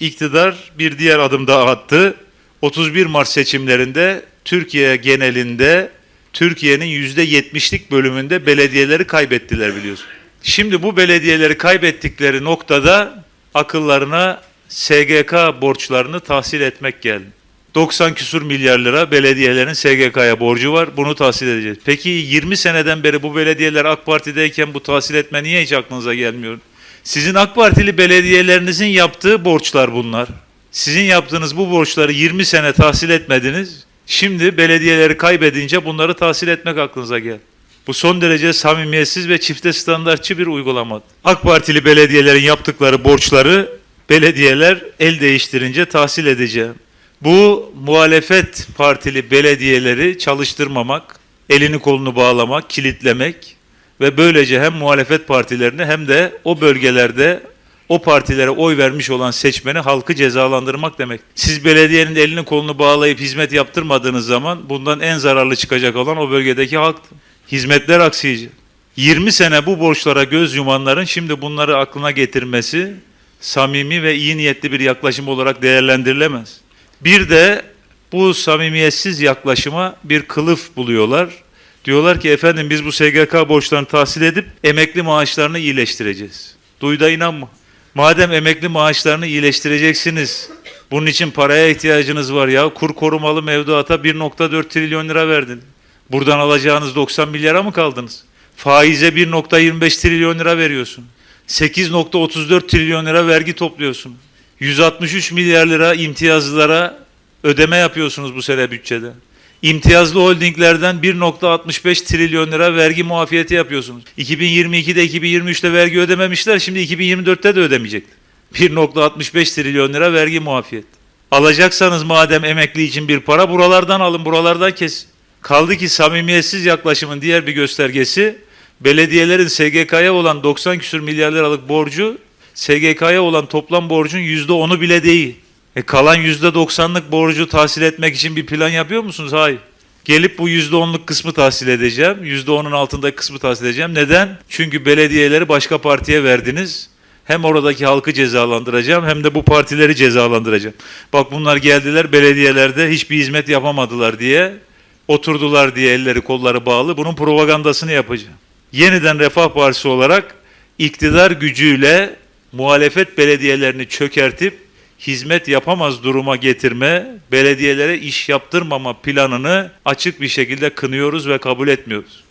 iktidar bir diğer adım daha attı. 31 Mart seçimlerinde Türkiye genelinde Türkiye'nin %70'lik bölümünde belediyeleri kaybettiler biliyorsun. Şimdi bu belediyeleri kaybettikleri noktada akıllarına SGK borçlarını tahsil etmek geldi. 90 küsur milyar lira belediyelerin SGK'ya borcu var. Bunu tahsil edeceğiz. Peki 20 seneden beri bu belediyeler AK Parti'deyken bu tahsil etme niye hiç aklınıza gelmiyor? Sizin AK Partili belediyelerinizin yaptığı borçlar bunlar. Sizin yaptığınız bu borçları 20 sene tahsil etmediniz. Şimdi belediyeleri kaybedince bunları tahsil etmek aklınıza geldi. Bu son derece samimiyetsiz ve çifte standartçı bir uygulama. AK Partili belediyelerin yaptıkları borçları belediyeler el değiştirince tahsil edeceğim. Bu muhalefet partili belediyeleri çalıştırmamak, elini kolunu bağlamak, kilitlemek ve böylece hem muhalefet partilerini hem de o bölgelerde o partilere oy vermiş olan seçmeni halkı cezalandırmak demek. Siz belediyenin elini kolunu bağlayıp hizmet yaptırmadığınız zaman bundan en zararlı çıkacak olan o bölgedeki halktı. Hizmetler aksayacak. 20 sene bu borçlara göz yumanların şimdi bunları aklına getirmesi samimi ve iyi niyetli bir yaklaşım olarak değerlendirilemez. Bir de bu samimiyetsiz yaklaşıma bir kılıf buluyorlar. Diyorlar ki efendim biz bu SGK borçlarını tahsil edip emekli maaşlarını iyileştireceğiz. Duy da inanma. Madem emekli maaşlarını iyileştireceksiniz, bunun için paraya ihtiyacınız var ya. Kur korumalı mevduata 1.4 trilyon lira verdin. Buradan alacağınız 90 milyara mı kaldınız? Faize 1.25 trilyon lira veriyorsun. 8.34 trilyon lira vergi topluyorsun. 163 milyar lira imtiyazlılara ödeme yapıyorsunuz bu sene bütçede. İmtiyazlı holdinglerden 1.65 trilyon lira vergi muafiyeti yapıyorsunuz. 2022'de 2023'te vergi ödememişler şimdi 2024'te de ödemeyecek. 1.65 trilyon lira vergi muafiyet. Alacaksanız madem emekli için bir para buralardan alın buralardan kes. Kaldı ki samimiyetsiz yaklaşımın diğer bir göstergesi belediyelerin SGK'ya olan 90 küsür milyar liralık borcu SGK'ya olan toplam borcun %10'u bile değil. E kalan %90'lık borcu tahsil etmek için bir plan yapıyor musunuz? Hayır. Gelip bu %10'luk kısmı tahsil edeceğim. %10'un altındaki kısmı tahsil edeceğim. Neden? Çünkü belediyeleri başka partiye verdiniz. Hem oradaki halkı cezalandıracağım hem de bu partileri cezalandıracağım. Bak bunlar geldiler belediyelerde hiçbir hizmet yapamadılar diye oturdular diye elleri kolları bağlı bunun propagandasını yapacağım. Yeniden Refah Partisi olarak iktidar gücüyle muhalefet belediyelerini çökertip hizmet yapamaz duruma getirme, belediyelere iş yaptırmama planını açık bir şekilde kınıyoruz ve kabul etmiyoruz.